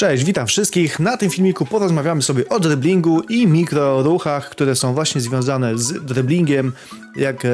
Cześć, witam wszystkich. Na tym filmiku porozmawiamy sobie o driblingu i mikroruchach, które są właśnie związane z driblingiem. Jak e,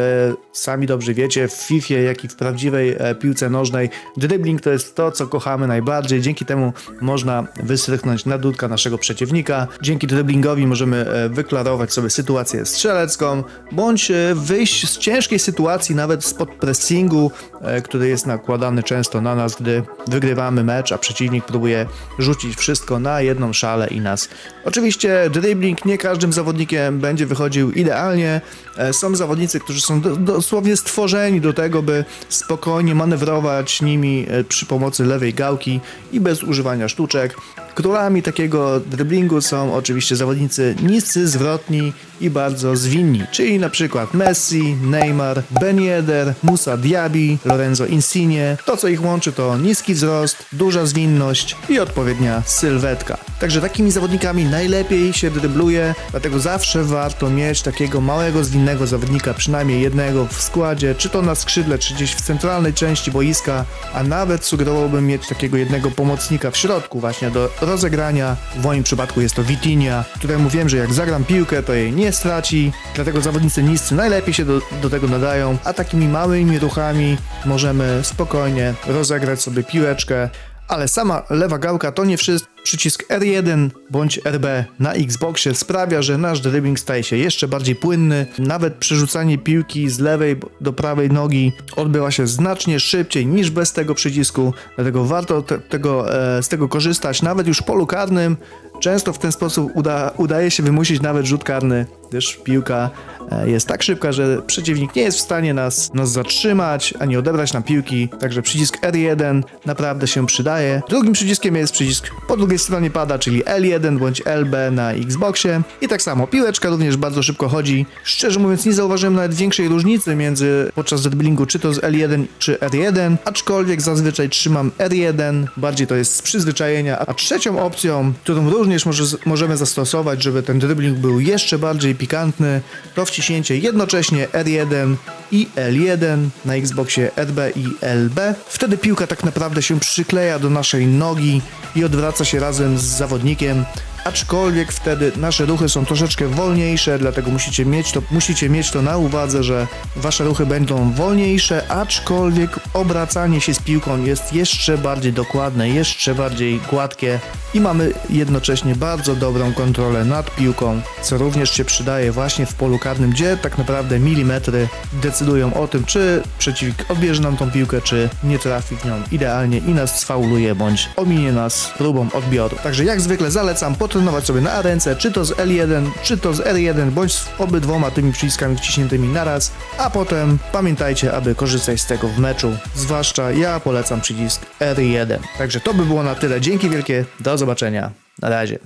sami dobrze wiecie, w FIFA, jak i w prawdziwej e, piłce nożnej, dribbling to jest to, co kochamy najbardziej. Dzięki temu można wystrychnąć na dudka naszego przeciwnika. Dzięki dribblingowi możemy e, wyklarować sobie sytuację strzelecką, bądź e, wyjść z ciężkiej sytuacji, nawet spod pressingu, e, który jest nakładany często na nas, gdy wygrywamy mecz, a przeciwnik próbuje rzucić wszystko na jedną szalę i nas. Oczywiście dribbling nie każdym zawodnikiem będzie wychodził idealnie. E, Są zawodnicy, którzy są do, dosłownie stworzeni do tego, by spokojnie manewrować nimi e, przy pomocy lewej gałki i bez używania sztuczek. Królami takiego dribblingu są oczywiście zawodnicy niscy, zwrotni i bardzo zwinni, czyli na przykład Messi, Neymar, Ben Yedder, Musa Diaby, Lorenzo Insigne. To co ich łączy to niski wzrost, duża zwinność i odpowiednia sylwetka. Także takimi zawodnikami najlepiej się drybluje, dlatego zawsze warto mieć takiego małego, zwinnego zawodnika, przynajmniej jednego w składzie, czy to na skrzydle, czy gdzieś w centralnej części boiska, a nawet sugerowałbym mieć takiego jednego pomocnika w środku właśnie do rozegrania. W moim przypadku jest to Vitinha, któremu wiem, że jak zagram piłkę, to jej nie straci, dlatego zawodnicy niscy najlepiej się do, do tego nadają, a takimi małymi ruchami możemy spokojnie rozegrać sobie piłeczkę, ale sama lewa gałka to nie wszystko. Przycisk R1 bądź RB na Xboxie sprawia, że nasz dribbling staje się jeszcze bardziej płynny. Nawet przerzucanie piłki z lewej do prawej nogi odbywa się znacznie szybciej niż bez tego przycisku. Dlatego warto te, tego, e, z tego korzystać, nawet już w polu karnym. Często w ten sposób uda, udaje się wymusić nawet rzut karny, gdyż piłka e, jest tak szybka, że przeciwnik nie jest w stanie nas, nas zatrzymać ani odebrać nam piłki. Także przycisk R1 naprawdę się przydaje. Drugim przyciskiem jest przycisk po drugiej stronie pada, czyli L1 bądź LB na Xboxie. I tak samo piłeczka również bardzo szybko chodzi. Szczerze mówiąc, nie zauważyłem nawet większej różnicy między podczas dribblingu, czy to z L1 czy R1, aczkolwiek zazwyczaj trzymam R1, bardziej to jest z przyzwyczajenia. A trzecią opcją, którą również może, możemy zastosować, żeby ten dribbling był jeszcze bardziej pikantny, to wciśnięcie jednocześnie R1 i L1 na Xboxie RB i LB. Wtedy piłka tak naprawdę się przykleja do naszej nogi i odwraca się razem z zawodnikiem. Aczkolwiek wtedy nasze ruchy są troszeczkę wolniejsze, dlatego musicie mieć to, musicie mieć to na uwadze, że wasze ruchy będą wolniejsze, aczkolwiek obracanie się z piłką jest jeszcze bardziej dokładne, jeszcze bardziej gładkie i mamy jednocześnie bardzo dobrą kontrolę nad piłką, co również się przydaje właśnie w polu karnym, gdzie tak naprawdę milimetry decydują o tym, czy przeciwnik odbierze nam tą piłkę, czy nie trafi w nią idealnie i nas sfauluje, bądź ominie nas próbą odbioru. Także jak zwykle zalecam potrenować sobie na ręce, czy to z L1, czy to z R1, bądź z obydwoma tymi przyciskami wciśniętymi naraz, a potem pamiętajcie, aby korzystać z tego w meczu, zwłaszcza ja polecam przycisk R1. Także to by było na tyle. Dzięki wielkie, do zobaczenia. Na razie.